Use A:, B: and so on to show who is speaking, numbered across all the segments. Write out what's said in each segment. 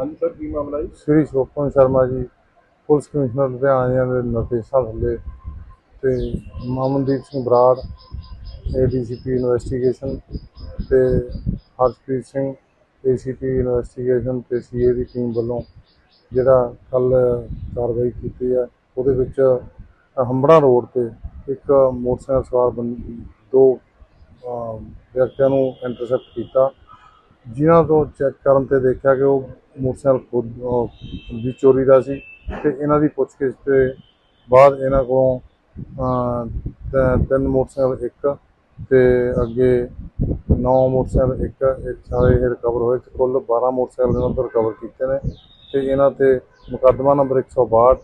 A: ਹਾਂਜੀ ਸਰ, ਕੀ ਮਾਮਲਾ ਜੀ?
B: ਸ੍ਰੀ ਸ਼ੋਪਨ ਸ਼ਰਮਾ ਜੀ, ਪੁਲਿਸ ਕਮਿਸ਼ਨਰ ਲੁਧਿਆਣਾ ਦੇ ਨਿਰਦੇਸ਼ਾਂ ਥੱਲੇ ਤੇ ਮਾਮਨਦੀਪ ਸਿੰਘ ਬਰਾੜ ਏਡੀਸੀਪੀ ਇਨਵੈਸਟੀਗੇਸ਼ਨ ਤੇ ਹਰਪ੍ਰੀਤ ਸਿੰਘ ਏਸੀਪੀ ਇਨਵੈਸਟੀਗੇਸ਼ਨ ਤੇ ਸੀਏ ਦੀ ਟੀਮ ਵੱਲੋਂ ਜਿਹੜਾ ਕੱਲ ਕਾਰਵਾਈ ਕੀਤੀ ਹੈ, ਉਹਦੇ ਵਿੱਚ ਹੰਬੜਾ ਰੋਡ ਤੇ ਇੱਕ ਮੋਟਰਸਾਈਕਲ ਸਵਾਰ ਬੰ- ਦੋ ਵਿਅਕਤੀਆਂ ਨੂੰ ਇੰਟਰਸੈਪਟ ਕੀਤਾ। ਜਿਨ੍ਹਾਂ ਤੋਂ ਚੈੱਕ ਕਰਨ ਤੇ ਦੇਖਿਆ ਕਿ ਉਹ ਮੋਟਰਸਾਈਕਲ ਖੁਦ ਅਹ, ਵੀ ਚੋਰੀ ਦਾ ਸੀ ਤੇ ਇਹਨਾਂ ਦੀ ਪੁੱਛਗਿੱਛ ਤੇ ਬਾਅਦ ਇਹਨਾਂ ਕੋਲੋਂ ਤਿੰਨ ਮੋਟਰਸਾਈਕਲ ਇੱਕ ਤੇ ਅੱਗੇ ਨੌ ਮੋਟਰਸਾਈਕਲ ਇੱਕ ਇਹ ਸਾਰੇ ਇਹ ਰਿਕਵਰ ਹੋਏ ਤੇ ਕੁੱਲ 12 ਮੋਟਰਸਾਈਕਲ ਇਹਨਾਂ ਤੋਂ ਰਿਕਵਰ ਕੀਤੇ ਨੇ ਤੇ ਇਹਨਾਂ ਤੇ ਮੁਕੱਦਮਾ ਨੰਬਰ 162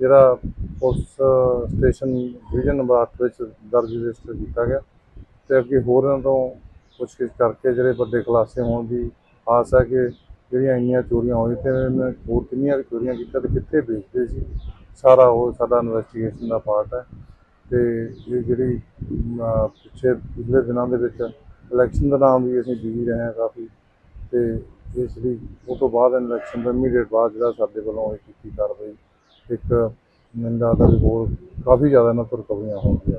B: ਜਿਹੜਾ ਪੁਲਿਸ ਸਟੇਸ਼ਨ ਡਿਵੀਜ਼ਨ ਨੰਬਰ 8 ਵਿੱਚ ਦਰਜ ਰਜਿਸਟਰ ਕੀਤਾ ਗਿਆ ਤੇ ਅੱਗੇ ਹੋਰ ਇਹਨਾਂ ਤੋਂ ਪੁੱਛਗਿੱਛ ਕਰਕੇ ਜਿਹੜੇ ਵੱਡੇ ਖੁਲਾਸੇ ਹੋਣ ਦੀ ਆਸ ਹੈ ਕਿ ਜਿਹੜੀਆਂ ਇੰਨੀਆਂ ਚੋਰੀਆਂ ਹੋਈਆਂ ਤੇ ਇਹਨਾਂ ਹੋਰ ਕਿੰਨੀਆਂ ਚੋਰੀਆਂ ਕੀਤੀਆਂ ਤੇ ਕਿੱਥੇ ਵੇਚਦੇ ਸੀ? ਸਾਰਾ ਉਹ ਸਾਡਾ ਇਨਵੈਸਟੀਗੇਸ਼ਨ ਦਾ ਪਾਰਟ ਹੈ ਤੇ ਇਹ ਜਿਹੜੀ ਪਿੱਛੇ ਪਿਛਲੇ ਦਿਨਾਂ ਦੇ ਵਿੱਚ ਇਲੈਕਸ਼ਨ ਦਾ ਨਾਮ ਵੀ ਅਸੀਂ ਬੀਜੀ ਰਹੇ ਹਾਂ ਕਾਫੀ ਤੇ ਇਸ ਲਈ ਉਹ ਤੋਂ ਬਾਅਦ ਇਲੈਕਸ਼ਨ ਤੋਂ ਇਮੀਡੀਏਟ ਬਾਅਦ ਜਿਹੜਾ ਸਾਡੇ ਵੱਲੋਂ ਇਹ ਕੀਤੀ ਕਾਰਵਾਈ ਇੱਕ ਨਿੰਦਾ ਦਾ ਵੀ ਹੋਰ ਕਾਫੀ ਜ਼ਿਆਦਾ ਇਹਨਾਂ ਤੋਂ ਰਿਕਵਰੀਆਂ ਹੋਣਗੀਆਂ।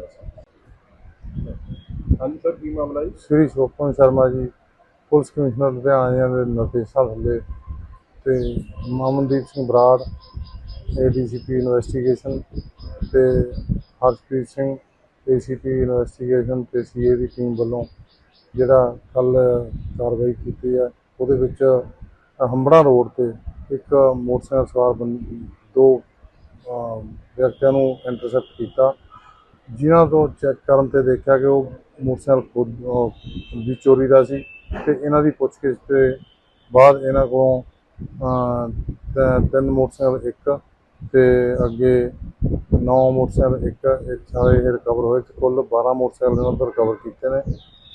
A: ਹਾਂਜੀ ਸਰ ਕੀ ਮਾਮਲਾ ਜੀ?
B: ਸ੍ਰੀ ਸ਼ੋਪਨ ਸ਼ਰਮਾ ਜੀ। ਪੁਲਿਸ ਕਮਿਸ਼ਨਰ ਲੁਧਿਆਣਾ ਦੇ ਨਿਰਦੇਸ਼ਾਂ ਥੱਲੇ ਤੇ ਮਾਮਨਦੀਪ ਸਿੰਘ ਬਰਾੜ ਏਡੀਸੀਪੀ ਇਨਵੈਸਟੀਗੇਸ਼ਨ ਤੇ ਹਰਪ੍ਰੀਤ ਸਿੰਘ ਏਸੀਪੀ ਇਨਵੈਸਟੀਗੇਸ਼ਨ ਤੇ ਸੀਏ ਦੀ ਟੀਮ ਵੱਲੋਂ ਜਿਹੜਾ ਕੱਲ ਕਾਰਵਾਈ ਕੀਤੀ ਹੈ, ਉਹਦੇ ਵਿੱਚ ਹੰਬੜਾ ਰੋਡ ਤੇ ਇੱਕ ਮੋਟਰਸਾਈਕਲ ਸਵਾਰ ਬੰ- ਦੋ ਵਿਅਕਤੀਆਂ ਨੂੰ ਇੰਟਰਸੈਪਟ ਕੀਤਾ। ਜਿਨ੍ਹਾਂ ਤੋਂ ਚੈੱਕ ਕਰਨ ਤੇ ਦੇਖਿਆ ਕਿ ਉਹ ਮੋਟਰਸਾਈਕਲ ਖੁਦ ਵੀ ਚੋਰੀ ਦਾ ਸੀ। ਤੇ ਇਹਨਾਂ ਦੀ ਪੁੱਛਗਿੱਛ ਤੇ ਬਾਅਦ ਇਹਨਾਂ ਕੋਲੋਂ ਤਿੰਨ ਮੋਟਰਸਾਈਕਲ ਇੱਕ ਤੇ ਅੱਗੇ ਨੌ ਮੋਟਰਸਾਈਕਲ ਇੱਕ ਸਾਰੇ ਇਹ ਰਿਕਵਰ ਹੋਏ ਤੇ ਕੁੱਲ 12 ਮੋਟਰਸਾਈਕਲ ਇਹਨਾਂ ਤੋਂ ਰਿਕਵਰ ਕੀਤੇ ਨੇ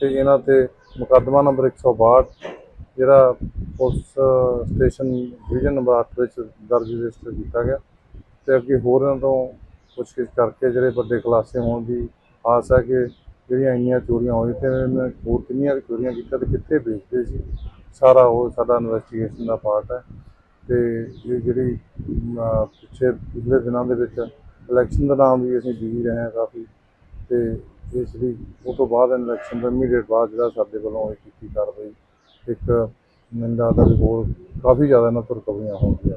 B: ਤੇ ਇਹਨਾਂ ਤੇ ਮੁਕੱਦਮਾ ਨੰਬਰ 162 ਜਿਹੜਾ ਪੁਲਿਸ ਸਟੇਸ਼ਨ ਡਿਵੀਜ਼ਨ ਨੰਬਰ 8 ਵਿੱਚ ਦਰਜ ਰਜਿਸਟਰ ਕੀਤਾ ਗਿਆ ਤੇ ਅੱਗੇ ਹੋਰ ਇਹਨਾਂ ਤੋਂ ਪੁੱਛਗਿੱਛ ਕਰਕੇ ਜਿਹੜੇ ਵੱਡੇ ਖੁਲਾਸੇ ਹੋਣ ਦੀ ਆਸ ਹੈ ਕਿ ਜਿਹੜੀਆਂ ਇੰਨੀਆਂ ਚੋਰੀਆਂ ਹੋਈਆਂ ਤੇ ਇਹਨਾਂ ਹੋਰ ਕਿੰਨੀਆਂ ਚੋਰੀਆਂ ਕੀਤੀਆਂ ਤੇ ਕਿੱਥੇ ਵੇਚਦੇ ਸੀ? ਸਾਰਾ ਉਹ ਸਾਡਾ ਇਨਵੈਸਟੀਗੇਸ਼ਨ ਦਾ ਪਾਰਟ ਹੈ ਤੇ ਇਹ ਜਿਹੜੀ ਅਮ, ਪਿੱਛੇ ਪਿਛਲੇ ਦਿਨਾਂ ਦੇ ਵਿੱਚ ਇਲੈਕਸ਼ਨ ਦਾ ਨਾਮ ਵੀ ਅਸੀਂ ਬਿਜ਼ੀ ਰਹੇ ਹਾਂ ਕਾਫੀ ਤੇ ਇਸ ਲਈ ਉਹ ਤੋਂ ਬਾਅਦ ਇਲੈਕਸ਼ਨ ਦਾ ਇਮੀਡੀਏਟ ਬਾਅਦ ਜਿਹੜਾ ਸਾਡੇ ਵੱਲੋਂ ਇਹ ਕੀਤੀ ਕਾਰਵਾਈ ਇੱਕ ਨਿੰਦਾ ਦਾ ਵੀ ਹੋਰ ਕਾਫੀ ਜ਼ਿਆਦਾ ਇਹਨਾਂ ਤੋਂ ਰਿਕਵਰੀਆਂ ਹੋਣਗੀਆਂ।